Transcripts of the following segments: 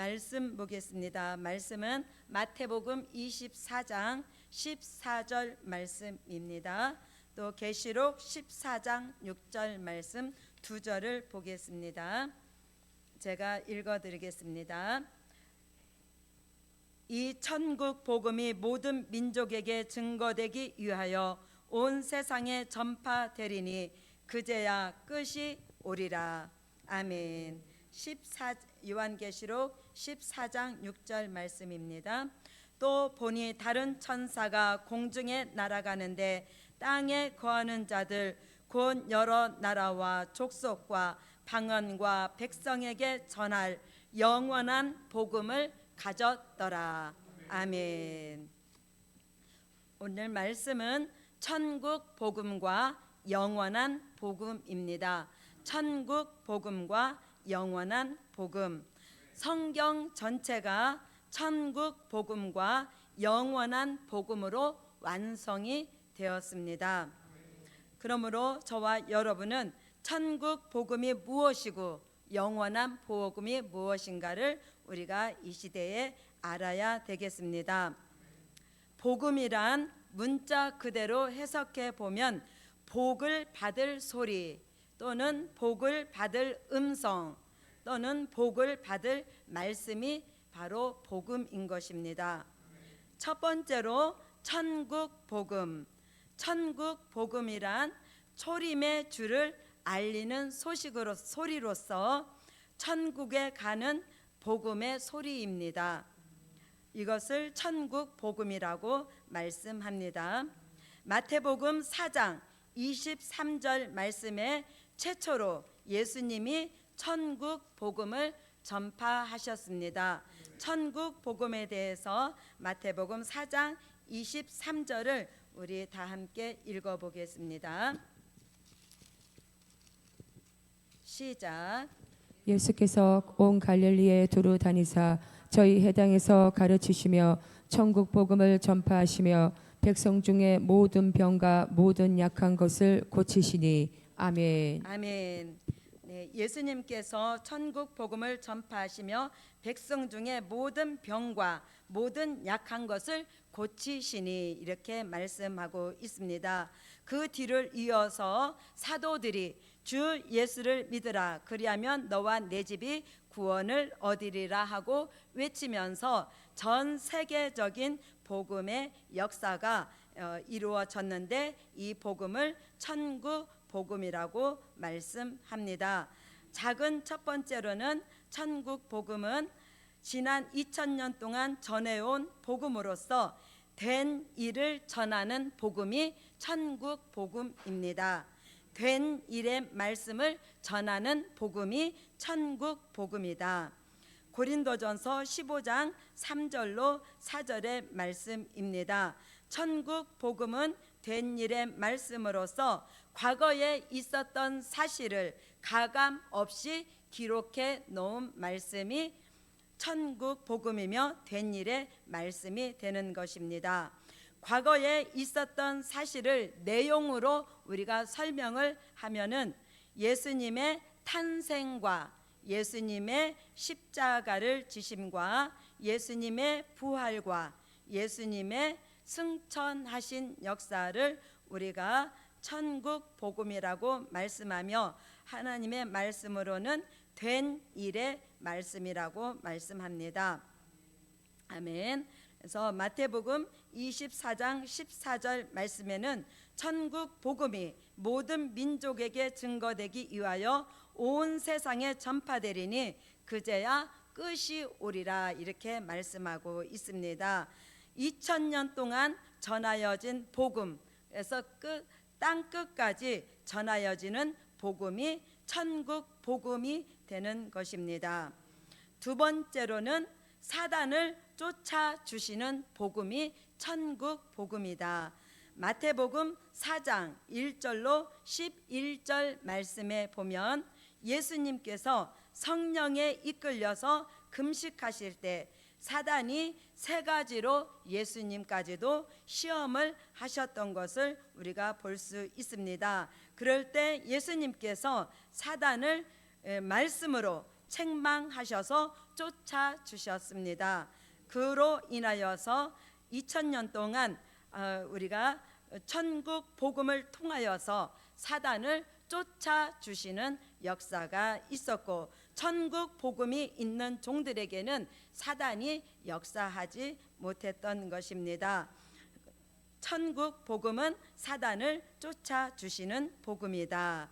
말씀 보겠습니다. 말씀은 마태복음 24장 14절 말씀입니다. 또 계시록 14장 6절 말씀 두 절을 보겠습니다. 제가 읽어 드리겠습니다. 이 천국 복음이 모든 민족에게 증거되기 위하여 온 세상에 전파되리니 그제야 끝이 오리라. 아멘. 14 요한계시록 14장 6절 말씀입니다. 또 보니 다른 천사가 공중에 날아가는데 땅에 거하는 자들 곧 여러 나라와 족속과 방언과 백성에게 전할 영원한 복음을 가졌더라. 아멘. 오늘 말씀은 천국 복음과 영원한 복음입니다. 천국 복음과 영원한 복음. 성경 전체가 천국 복음과 영원한 복음으로 완성이 되었습니다. 그러므로 저와 여러분은 천국 복음이 무엇이고 영원한 복음이 무엇인가를 우리가 이 시대에 알아야 되겠습니다. 복음이란 문자 그대로 해석해 보면 복을 받을 소리 또는 복을 받을 음성 또는 복을 받을 말씀이 바로 복음인 것입니다. 첫 번째로 천국 복음. 천국 복음이란 초림의 주를 알리는 소식으로 소리로서 천국에 가는 복음의 소리입니다. 이것을 천국 복음이라고 말씀합니다. 마태복음 4장 23절 말씀에 최초로 예수님이 천국 복음을 전파하셨습니다. 천국 복음에 대해서 마태복음 4장 23절을 우리 다 함께 읽어 보겠습니다. 시작. 예수께서 온 갈릴리에 두루 다니사 저희 해당에서 가르치시며 천국 복음을 전파하시며 백성 중에 모든 병과 모든 약한 것을 고치시니 아멘. 아멘. 네, 예수님께서 천국 복음을 전파하시며 백성 중에 모든 병과 모든 약한 것을 고치시니 이렇게 말씀하고 있습니다. 그 뒤를 이어서 사도들이 주 예수를 믿으라 그리하면 너와 내 집이 구원을 얻으리라 하고 외치면서 전 세계적인 복음의 역사가 어, 이루어졌는데 이 복음을 천국 복음이라고 말씀합니다. 작은 첫 번째로는 천국 복음은 지난 2000년 동안 전해온 복음으로서 된 일을 전하는 복음이 천국 복음입니다. 된 일의 말씀을 전하는 복음이 천국 복음이다. 고린도전서 15장 3절로 4절의 말씀입니다. 천국 복음은 된 일의 말씀으로서 과거에 있었던 사실을 가감 없이 기록해 놓은 말씀이 천국 복음이며 된 일의 말씀이 되는 것입니다. 과거에 있었던 사실을 내용으로 우리가 설명을 하면은 예수님의 탄생과 예수님의 십자가를 지심과 예수님의 부활과 예수님의 승천하신 역사를 우리가 천국 복음이라고 말씀하며 하나님의 말씀으로는 된 일의 말씀이라고 말씀합니다. 아멘. 그래서 마태복음 24장 14절 말씀에는 천국 복음이 모든 민족에게 증거되기 위하여 온 세상에 전파되리니 그제야 끝이 오리라 이렇게 말씀하고 있습니다. 2000년 동안 전하여진 복음 그래서 끝, 땅 끝까지 전하여지는 복음이 천국 복음이 되는 것입니다. 두 번째로는 사단을 쫓아 주시는 복음이 천국 복음이다. 마태복음 4장 1절로 11절 말씀에 보면 예수님께서 성령에 이끌려서 금식하실 때 사단이 세 가지로 예수님까지도 시험을 하셨던 것을 우리가 볼 수 있습니다. 그럴 때 예수님께서 사단을 에, 말씀으로 책망하셔서 쫓아 주셨습니다. 그로 인하여서 2000년 동안 어, 우리가 천국 복음을 통하여서 사단을 쫓아 주시는 역사가 있었고 천국 복음이 있는 종들에게는 사단이 역사하지 못했던 것입니다. 천국 복음은 사단을 쫓아 주시는 복음이다.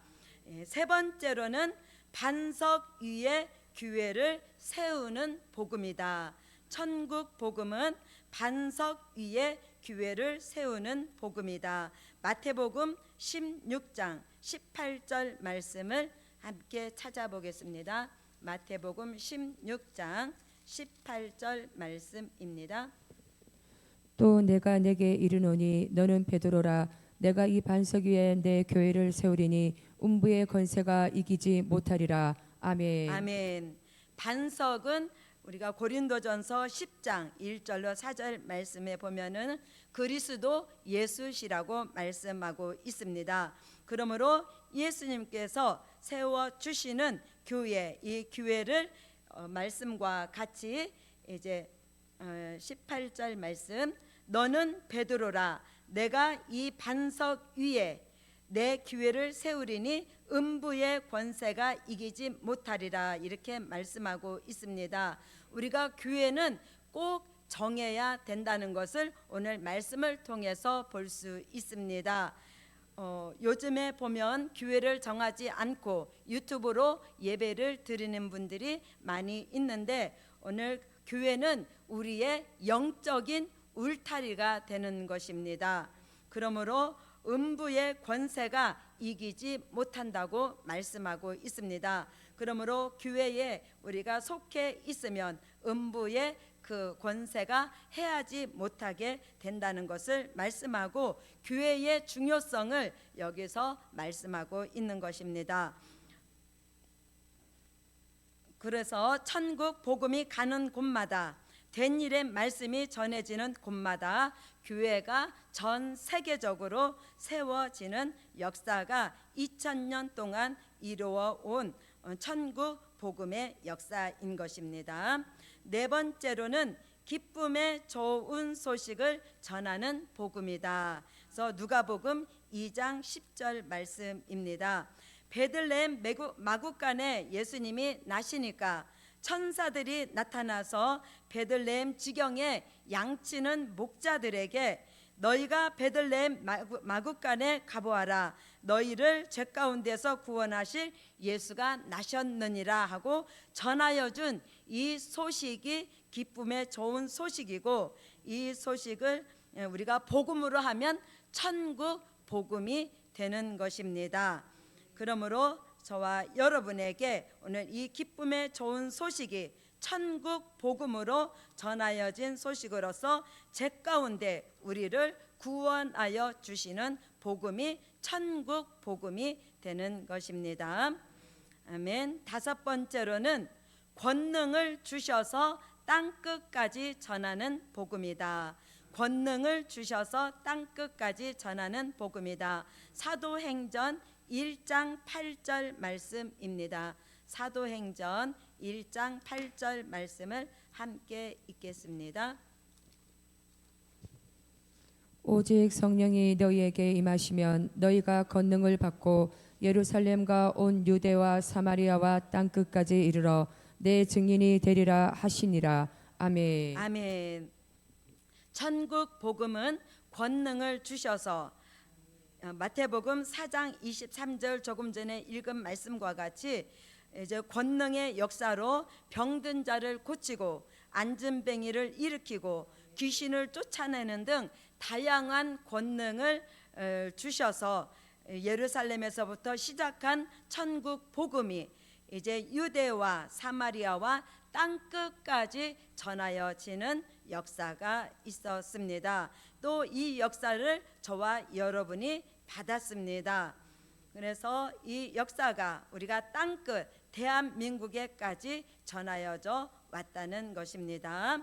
예, 세 번째로는 반석 위에 교회를 세우는 복음이다. 천국 복음은 반석 위에 교회를 세우는 복음이다. 마태복음 16장 18절 말씀을 함께 찾아보겠습니다. 마태복음 16장 18절 말씀입니다. 또 내가 내게 이르노니 너는 베드로라 내가 이 반석 위에 내 교회를 세우리니 음부의 권세가 이기지 못하리라 아멘. 아멘. 반석은 우리가 고린도전서 10장 1절로 4절 말씀에 보면은 그리스도 예수시라고 말씀하고 있습니다. 그러므로 예수님께서 세워 주시는 교회 이 교회를 어, 말씀과 같이 이제 어, 18절 말씀 너는 베드로라 내가 이 반석 위에 내 기회를 세우리니 음부의 권세가 이기지 못하리라 이렇게 말씀하고 있습니다. 우리가 교회는 꼭 정해야 된다는 것을 오늘 말씀을 통해서 볼 수 있습니다. 어, 요즘에 보면 교회를 정하지 않고 유튜브로 예배를 드리는 분들이 많이 있는데 오늘 교회는 우리의 영적인 울타리가 되는 것입니다. 그러므로 음부의 권세가 이기지 못한다고 말씀하고 있습니다. 그러므로 교회에 우리가 속해 있으면 음부의 그 권세가 해하지 못하게 된다는 것을 말씀하고 교회의 중요성을 여기서 말씀하고 있는 것입니다. 그래서 천국 복음이 가는 곳마다 된 일의 말씀이 전해지는 곳마다 교회가 전 세계적으로 세워지는 역사가 2000년 동안 이루어 온 천국 복음의 역사인 것입니다. 네 번째로는 기쁨의 좋은 소식을 전하는 복음이다. 그래서 누가복음 2장 10절 말씀입니다. 베들레헴 마국간에 예수님이 나시니까 천사들이 나타나서 베들레헴 지경에 양치는 목자들에게 너희가 베들레헴 마국간에 가보아라 너희를 죄 가운데서 구원하실 예수가 나셨느니라 하고 전하여 준 이 소식이 기쁨의 좋은 소식이고 이 소식을 우리가 복음으로 하면 천국 복음이 되는 것입니다. 그러므로 저와 여러분에게 오늘 이 기쁨의 좋은 소식이 천국 복음으로 전하여진 소식으로서 제 가운데 우리를 구원하여 주시는 복음이 천국 복음이 되는 것입니다. 아멘. 다섯 번째로는 권능을 주셔서 땅 끝까지 전하는 복음이다. 권능을 주셔서 땅 끝까지 전하는 복음이다. 사도행전 1장 8절 말씀입니다. 사도행전 1장 8절 말씀을 함께 읽겠습니다. 오직 성령이 너희에게 임하시면 너희가 권능을 받고 예루살렘과 온 유대와 사마리아와 땅 끝까지 이르러 내 증인이 되리라 하시니라. 아멘. 아멘. 천국 복음은 권능을 주셔서 어, 마태복음 4장 23절 조금 전에 읽은 말씀과 같이 이제 권능의 역사로 병든 자를 고치고 안진뱅이를 일으키고 귀신을 쫓아내는 등 다양한 권능을 어, 주셔서 예루살렘에서부터 시작한 천국 복음이 이제 유대와 사마리아와 땅 끝까지 전하여지는 역사가 있었습니다. 또 이 역사를 저와 여러분이 받았습니다. 그래서 이 역사가 우리가 땅끝 대한민국에까지 전하여져 왔다는 것입니다.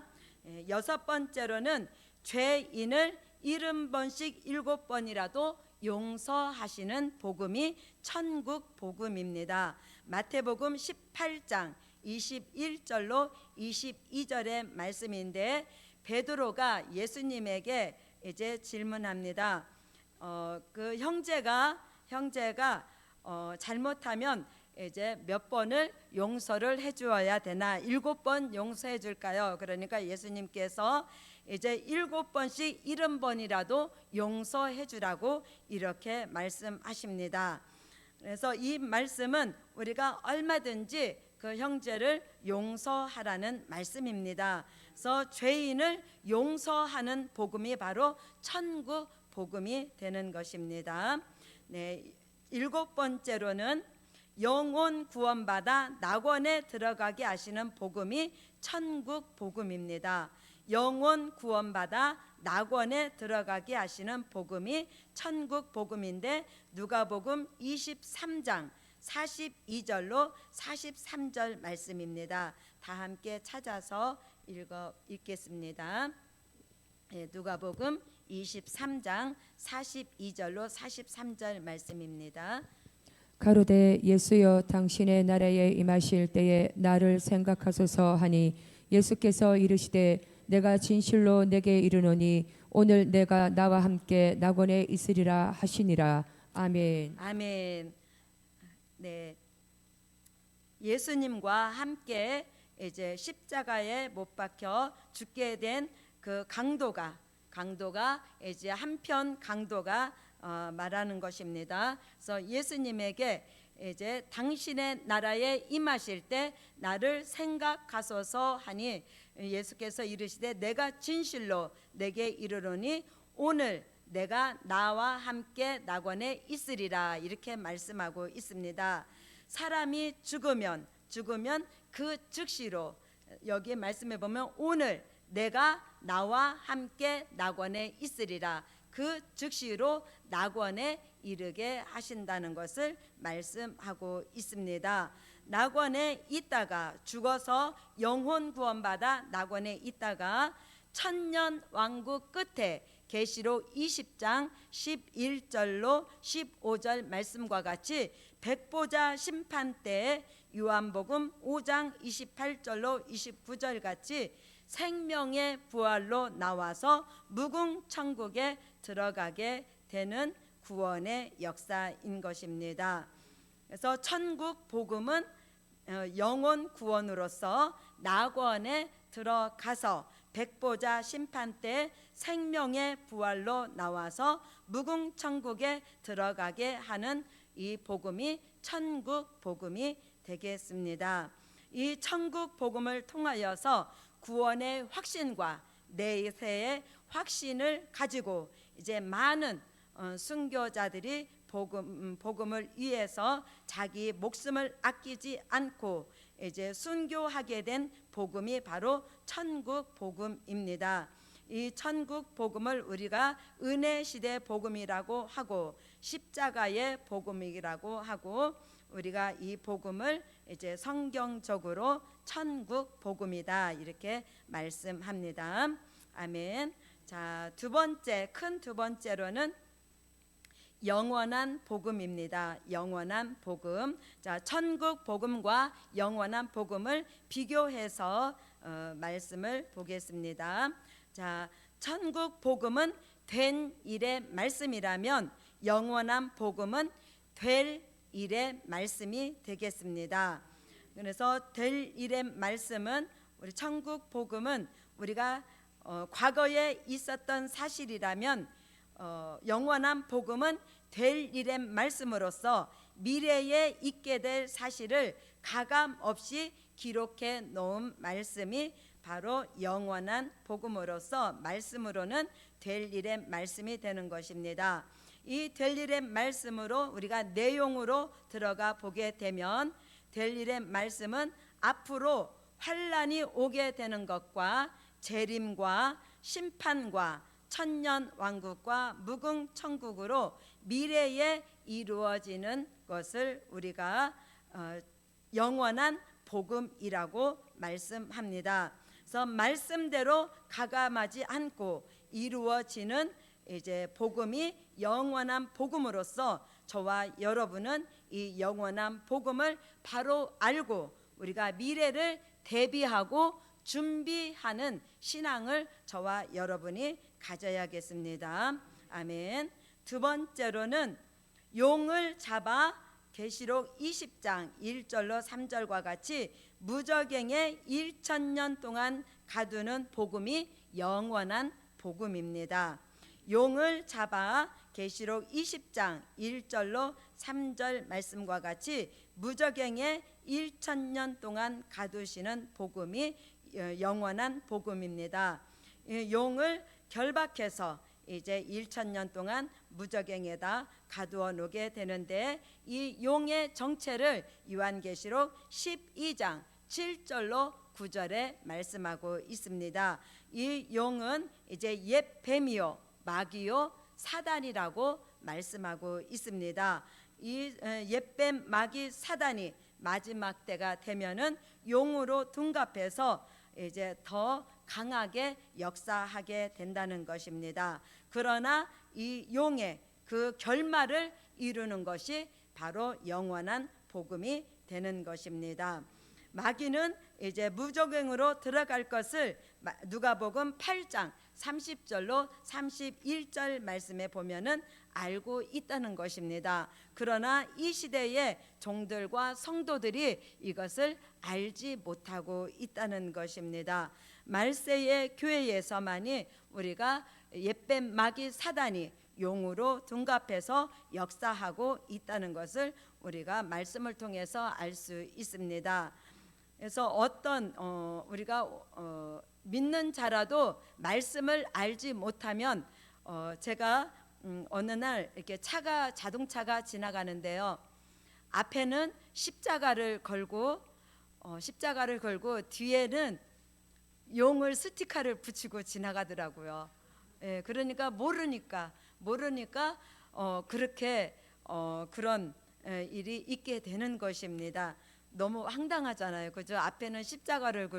예, 여섯 번째로는 죄인을 일흔 번씩 일곱 번이라도 용서하시는 복음이 천국 복음입니다. 마태복음 18장 21절로 22절의 말씀인데 베드로가 예수님에게 이제 질문합니다. 어, 그 형제가 형제가 어, 잘못하면 이제 몇 번을 용서를 해주어야 되나 일곱 번 용서해 줄까요? 그러니까 예수님께서 이제 일곱 번씩 일흔 번이라도 용서해 주라고 이렇게 말씀하십니다. 그래서 이 말씀은 우리가 얼마든지 그 형제를 용서하라는 말씀입니다. 그래서 죄인을 용서하는 복음이 바로 천국 복음이 되는 것입니다. 네, 일곱 번째로는 영혼 구원받아 낙원에 들어가게 하시는 복음이 천국 복음입니다. 영혼 구원받아 낙원에 들어가게 하시는 복음이 천국 복음인데 누가복음 23장 42절로 43절 말씀입니다. 다 함께 찾아서 읽어 읽겠습니다. 예, 누가복음 23장 42절로 43절 말씀입니다. 가로되 예수여 당신의 나라에 임하실 때에 나를 생각하소서 하니 예수께서 이르시되 내가 진실로 내게 이르노니 오늘 내가 나와 함께 낙원에 있으리라 하시니라 아멘. 아멘. 네. 예수님과 함께 이제 십자가에 못 박혀 죽게 된 그 강도가 강도가 이제 한편 강도가 어, 말하는 것입니다. 그래서 예수님에게 이제 당신의 나라에 임하실 때 나를 생각하소서 하니 예수께서 이르시되 내가 진실로 내게 이르노니 오늘 내가 나와 함께 낙원에 있으리라 이렇게 말씀하고 있습니다. 사람이 죽으면 죽으면 그 즉시로 여기 말씀해 보면 오늘 내가 나와 함께 낙원에 있으리라 그 즉시로 낙원에 이르게 하신다는 것을 말씀하고 있습니다. 낙원에 있다가 죽어서 영혼 구원받아 낙원에 있다가 천년 왕국 끝에 계시록 20장 11절로 15절 말씀과 같이 백보자 심판 때에 요한복음 5장 28절로 29절 같이 생명의 부활로 나와서 무궁 천국에 들어가게 되는 구원의 역사인 것입니다. 그래서 천국 복음은 어, 영혼 구원으로서 낙원에 들어가서 백보자 심판 때 생명의 부활로 나와서 무궁 천국에 들어가게 하는 이 복음이 천국 복음이 되겠습니다. 이 천국 복음을 통하여서 구원의 확신과 내세의 확신을 가지고 이제 많은 어, 순교자들이 복음 음, 복음을 위해서 자기 목숨을 아끼지 않고 이제 순교하게 된 복음이 바로 천국 복음입니다. 이 천국 복음을 우리가 은혜 시대 복음이라고 하고 십자가의 복음이라고 하고 우리가 이 복음을 이제 성경적으로 천국 복음이다 이렇게 말씀합니다. 아멘. 자, 두 번째 큰 두 번째로는 영원한 복음입니다. 영원한 복음. 자, 천국 복음과 영원한 복음을 비교해서 어, 말씀을 보겠습니다. 자, 천국 복음은 된 일의 말씀이라면 영원한 복음은 될 일의 말씀이 되겠습니다. 그래서 될 일의 말씀은 우리 천국 복음은 우리가 어, 과거에 있었던 사실이라면 어, 영원한 복음은 될 일의 말씀으로서 미래에 있게 될 사실을 가감 없이 기록해 놓은 말씀이 바로 영원한 복음으로서 말씀으로는 될 일의 말씀이 되는 것입니다. 이 될 일의 말씀으로 우리가 내용으로 들어가 보게 되면 될 일의 말씀은 앞으로 환란이 오게 되는 것과 재림과 심판과 천년 왕국과 무궁 천국으로 미래에 이루어지는 것을 우리가 어, 영원한 복음이라고 말씀합니다. 그래서 말씀대로 가감하지 않고 이루어지는 이제 복음이 영원한 복음으로서 저와 여러분은 이 영원한 복음을 바로 알고 우리가 미래를 대비하고 준비하는 신앙을 저와 여러분이 가져야겠습니다. 아멘. 두 번째로는 용을 잡아 계시록 20장 1절로 3절과 같이 무적행에 1천년 동안 가두는 복음이 영원한 복음입니다. 용을 잡아 계시록 20장 1절로 3절 말씀과 같이 무적행에 1천년 동안 가두시는 복음이 어, 영원한 복음입니다. 이 용을 결박해서 이제 1천년 동안 무적행에다 가두어 놓게 되는데 이 용의 정체를 요한계시록 12장 7절로 9절에 말씀하고 있습니다. 이 용은 이제 옛 뱀이요 마귀요 사단이라고 말씀하고 있습니다. 이 옛뱀 마귀 사단이 마지막 때가 되면은 용으로 둔갑해서 이제 더 강하게 역사하게 된다는 것입니다. 그러나 이 용의 그 결말을 이루는 것이 바로 영원한 복음이 되는 것입니다. 마귀는 이제 무적행으로 들어갈 것을 마- 누가복음 8장 30절로 31절 말씀에 보면은 알고 있다는 것입니다. 그러나 이 시대의 종들과 성도들이 이것을 알지 못하고 있다는 것입니다. 말세의 교회에서만이 우리가 옛뱀 마귀 사단이 용으로 둔갑해서 역사하고 있다는 것을 우리가 말씀을 통해서 알 수 있습니다. 그래서 어떤 어, 우리가 어, 믿는 자라도 말씀을 알지 못하면 어, 제가 음, 어느 날 이렇게 차가 자동차가 지나가는데요. 앞에는 십자가를 걸고 어, 십자가를 걸고 뒤에는 용을 스티커를 붙이고 지나가더라고요. 예, 그러니까 모르니까 모르니까 어, 그렇게 어, 그런 에, 일이 있게 되는 것입니다. 너무 황당하잖아요. 그죠? 앞에는 십자가를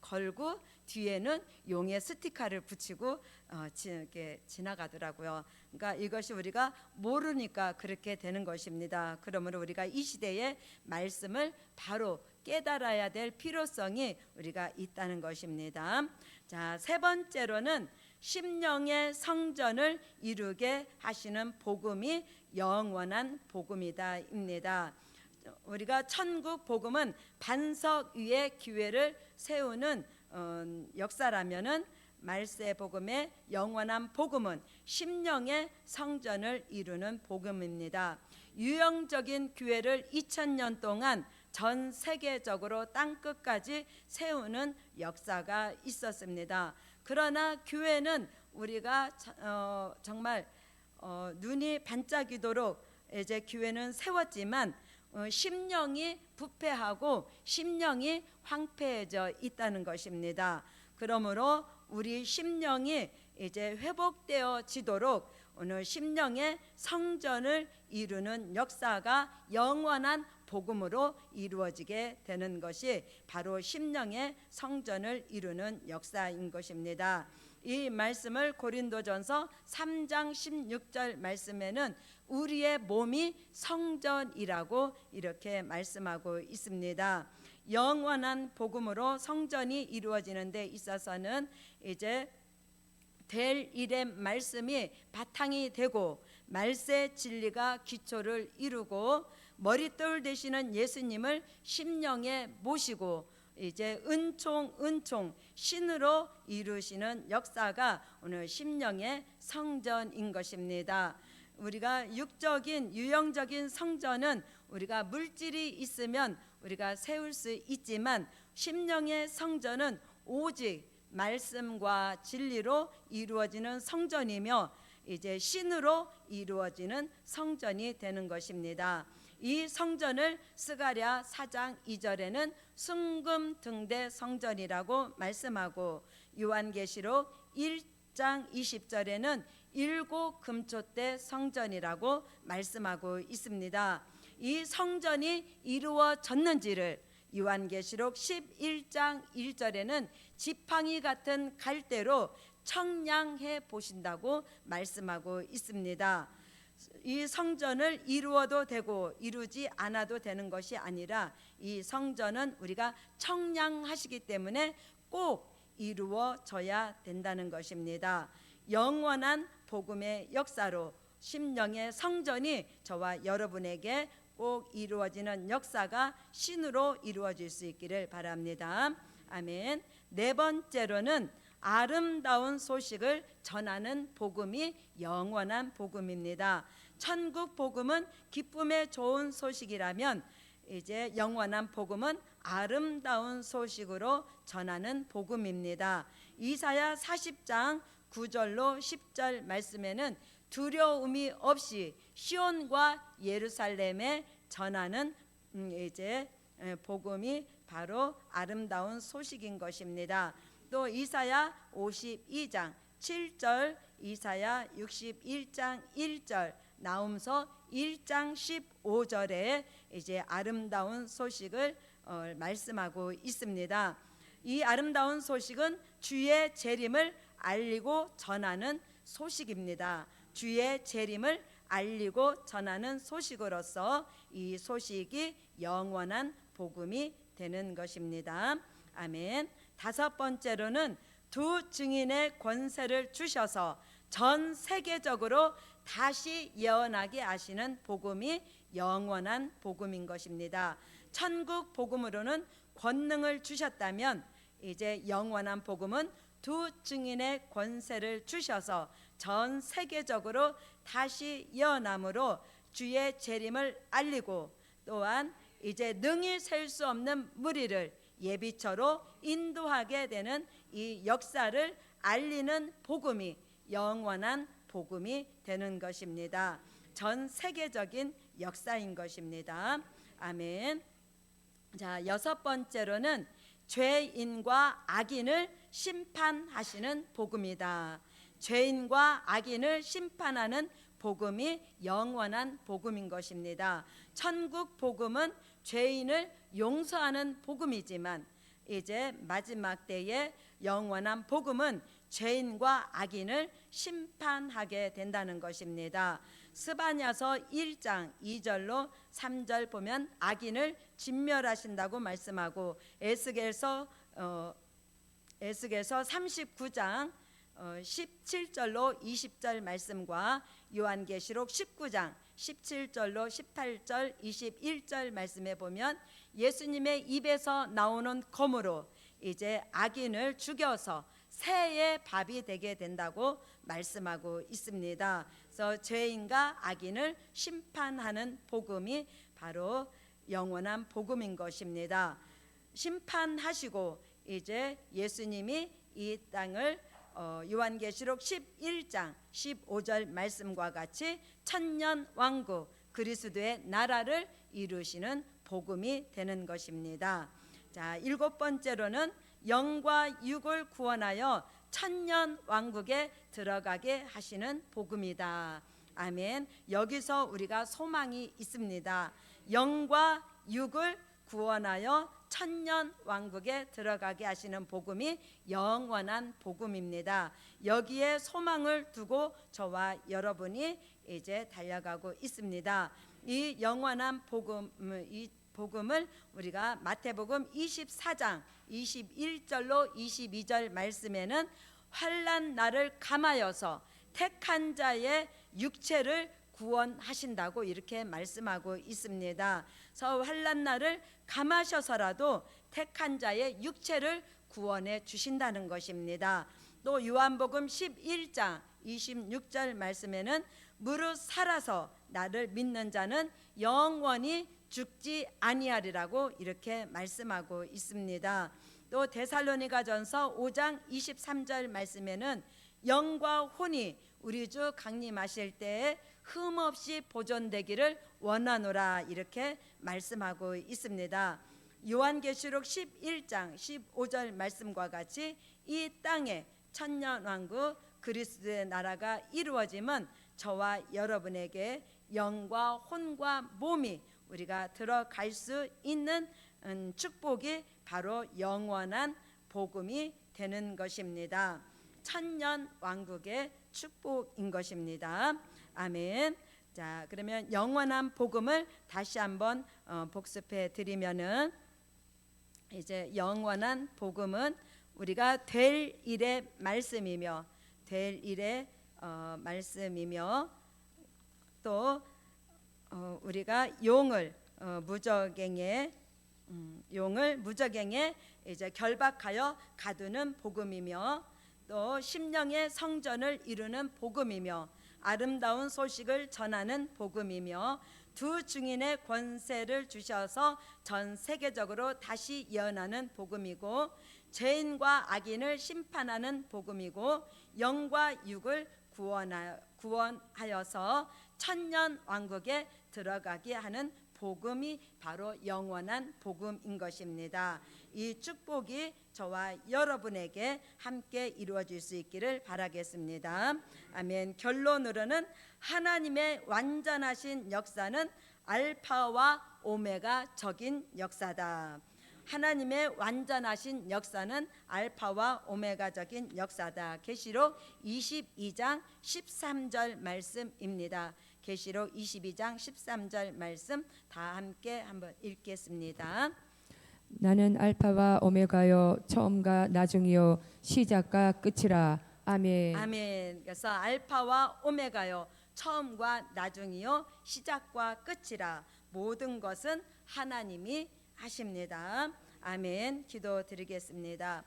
걸고 뒤에는 용의 스티커를 붙이고 어, 지, 이렇게 지나가더라고요. 그러니까 이것이 우리가 모르니까 그렇게 되는 것입니다. 그러므로 우리가 이 시대의 말씀을 바로 깨달아야 될 필요성이 우리가 있다는 것입니다. 자, 세 번째로는 심령의 성전을 이루게 하시는 복음이 영원한 복음이다입니다. 우리가 천국 복음은 반석 위에 기회를 세우는 어, 역사라면은 말세 복음의 영원한 복음은 심령의 성전을 이루는 복음입니다. 유형적인 교회를 2000년 동안 전 세계적으로 땅 끝까지 세우는 역사가 있었습니다. 그러나 교회는 우리가 자- 어, 정말 어, 눈이 반짝이도록 이제 교회는 세웠지만 어, 심령이 부패하고 심령이 황폐해져 있다는 것입니다. 그러므로 우리 심령이 이제 회복되어지도록 오늘 심령의 성전을 이루는 역사가 영원한 복음으로 이루어지게 되는 것이 바로 심령의 성전을 이루는 역사인 것입니다. 이 말씀을 고린도전서 3장 16절 말씀에는 우리의 몸이 성전이라고 이렇게 말씀하고 있습니다. 영원한 복음으로 성전이 이루어지는 데 있어서는 이제 될 일의 말씀이 바탕이 되고 말세 진리가 기초를 이루고 머릿돌 되시는 예수님을 심령에 모시고 이제 은총 은총 신으로 이루시는 역사가 오늘 심령의 성전인 것입니다. 우리가 육적인 유형적인 성전은 우리가 물질이 있으면 우리가 세울 수 있지만 심령의 성전은 오직 말씀과 진리로 이루어지는 성전이며 이제 신으로 이루어지는 성전이 되는 것입니다. 이 성전을 스가랴 4장 2절에는 순금 등대 성전이라고 말씀하고 요한계시록 1장 20절에는 일곱 금초대 성전이라고 말씀하고 있습니다. 이 성전이 이루어졌는지를 요한계시록 11장 1절에는 지팡이 같은 갈대로 청량해 보신다고 말씀하고 있습니다. 이 성전을 이루어도 되고 이루지 않아도 되는 것이 아니라 이 성전은 우리가 청량하시기 때문에 꼭 이루어져야 된다는 것입니다. 영원한 복음의 역사로 심령의 성전이 저와 여러분에게 꼭 이루어지는 역사가 신으로 이루어질 수 있기를 바랍니다. 아멘. 네 번째로는 아름다운 소식을 전하는 복음이 영원한 복음입니다. 천국 복음은 기쁨의 좋은 소식이라면 이제 영원한 복음은 아름다운 소식으로 전하는 복음입니다. 이사야 40장 9절로 10절 말씀에는 두려움이 없이 시온과 예루살렘에 전하는 음, 이제 에, 복음이 바로 아름다운 소식인 것입니다. 또 이사야 52장 7절, 이사야 61장 1절, 나움서 1장 15절에 이제 아름다운 소식을 어, 말씀하고 있습니다. 이 아름다운 소식은 주의 재림을 알리고 전하는 소식입니다. 주의 재림을 알리고 전하는 소식으로서 이 소식이 영원한 복음이 되는 것입니다. 아멘. 다섯 번째로는 두 증인의 권세를 주셔서 전 세계적으로 다시 예언하게 하시는 복음이 영원한 복음인 것입니다. 천국 복음으로는 권능을 주셨다면 이제 영원한 복음은 두 증인의 권세를 주셔서 전 세계적으로 다시 예언함으로 주의 재림을 알리고 또한 이제 능히 셀 수 없는 무리를 예비처로 인도하게 되는 이 역사를 알리는 복음이 영원한 복음이 되는 것입니다. 전 세계적인 역사인 것입니다. 아멘. 자, 여섯 번째로는 죄인과 악인을 심판하시는 복음이다. 죄인과 악인을 심판하는 복음이 영원한 복음인 것입니다. 천국 복음은 죄인을 용서하는 복음이지만 이제 마지막 때에 영원한 복음은 죄인과 악인을 심판하게 된다는 것입니다. 스바냐서 1장 2절로 3절 보면 악인을 진멸하신다고 말씀하고 에스겔서 어, 에스겔서 39장 어, 17절로 20절 말씀과 요한계시록 19장 17절로 18절 21절 말씀에 보면 예수님의 입에서 나오는 검으로 이제 악인을 죽여서 새의 밥이 되게 된다고 말씀하고 있습니다. 그래서 죄인과 악인을 심판하는 복음이 바로 영원한 복음인 것입니다. 심판하시고 이제 예수님이 이 땅을 어, 요한계시록 11장 15절 말씀과 같이 천년 왕국 그리스도의 나라를 이루시는 복음이 되는 것입니다. 자, 일곱 번째로는 영과 육을 구원하여 천년 왕국에 들어가게 하시는 복음이다. 아멘. 여기서 우리가 소망이 있습니다. 영과 육을 구원하여 천년 왕국에 들어가게 하시는 복음이 영원한 복음입니다. 여기에 소망을 두고 저와 여러분이 이제 달려가고 있습니다. 이 영원한 복음 이 복음을 우리가 마태복음 24장 21절로 22절 말씀에는 환란 날을 감하여서 택한 자의 육체를 구원하신다고 이렇게 말씀하고 있습니다. 서 환란 날을 감하셔서라도 택한 자의 육체를 구원해 주신다는 것입니다. 또 요한복음 11장 26절 말씀에는 무릇 살아서 나를 믿는 자는 영원히 죽지 아니하리라고 이렇게 말씀하고 있습니다. 또 데살로니가전서 5장 23절 말씀에는 영과 혼이 우리 주 강림하실 때에 흠없이 보존되기를 원하노라 이렇게 말씀하고 있습니다. 요한계시록 11장 15절 말씀과 같이 이 땅에 천년 왕국 그리스도의 나라가 이루어짐은 저와 여러분에게 영과 혼과 몸이 우리가 들어갈 수 있는 음, 축복이 바로 영원한 복음이 되는 것입니다. 천년 왕국의 축복인 것입니다. 아멘. 자, 그러면 영원한 복음을 다시 한번 어, 복습해 드리면은 이제 영원한 복음은 우리가 될 일의 말씀이며 될 일의 어, 말씀이며 또 어, 우리가 용을 어, 무적행에 음, 용을 무적행에 이제 결박하여 가두는 복음이며 또 심령의 성전을 이루는 복음이며 아름다운 소식을 전하는 복음이며 두 증인의 권세를 주셔서 전 세계적으로 다시 예언하는 복음이고 죄인과 악인을 심판하는 복음이고 영과 육을 구원하, 구원하여서 천년 왕국에 들어가게 하는 복음이 바로 영원한 복음인 것입니다. 이 축복이 저와 여러분에게 함께 이루어질 수 있기를 바라겠습니다. 아멘. 결론으로는 하나님의 완전하신 역사는 알파와 오메가 적인 역사다. 하나님의 완전하신 역사는 알파와 오메가적인 역사다. 계시록 22장 13절 말씀입니다. 계시록 22장 13절 말씀 다 함께 한번 읽겠습니다. 나는 알파와 오메가요 처음과 나중이요 시작과 끝이라 아멘. 아멘. 그래서 알파와 오메가요 처음과 나중이요 시작과 끝이라 모든 것은 하나님이 하십니다. 아멘. 기도 드리겠습니다.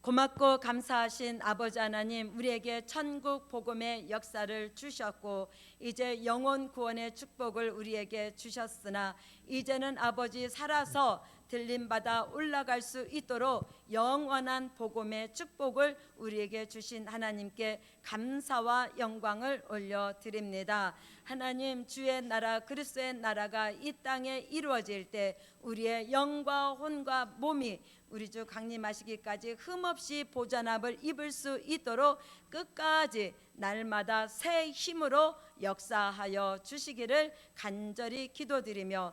고맙고 감사하신 아버지 하나님 우리에게 천국 복음의 역사를 주셨고 이제 영혼 구원의 축복을 우리에게 주셨으나 이제는 아버지 살아서 들림 받아 올라갈 수 있도록 영원한 복음의 축복을 우리에게 주신 하나님께 감사와 영광을 올려 드립니다. 하나님 주의 나라 그리스도의 나라가 이 땅에 이루어질 때 우리의 영과 혼과 몸이 우리 주 강림하시기까지 흠없이 보전함을 입을 수 있도록 끝까지 날마다 새 힘으로 역사하여 주시기를 간절히 기도드리며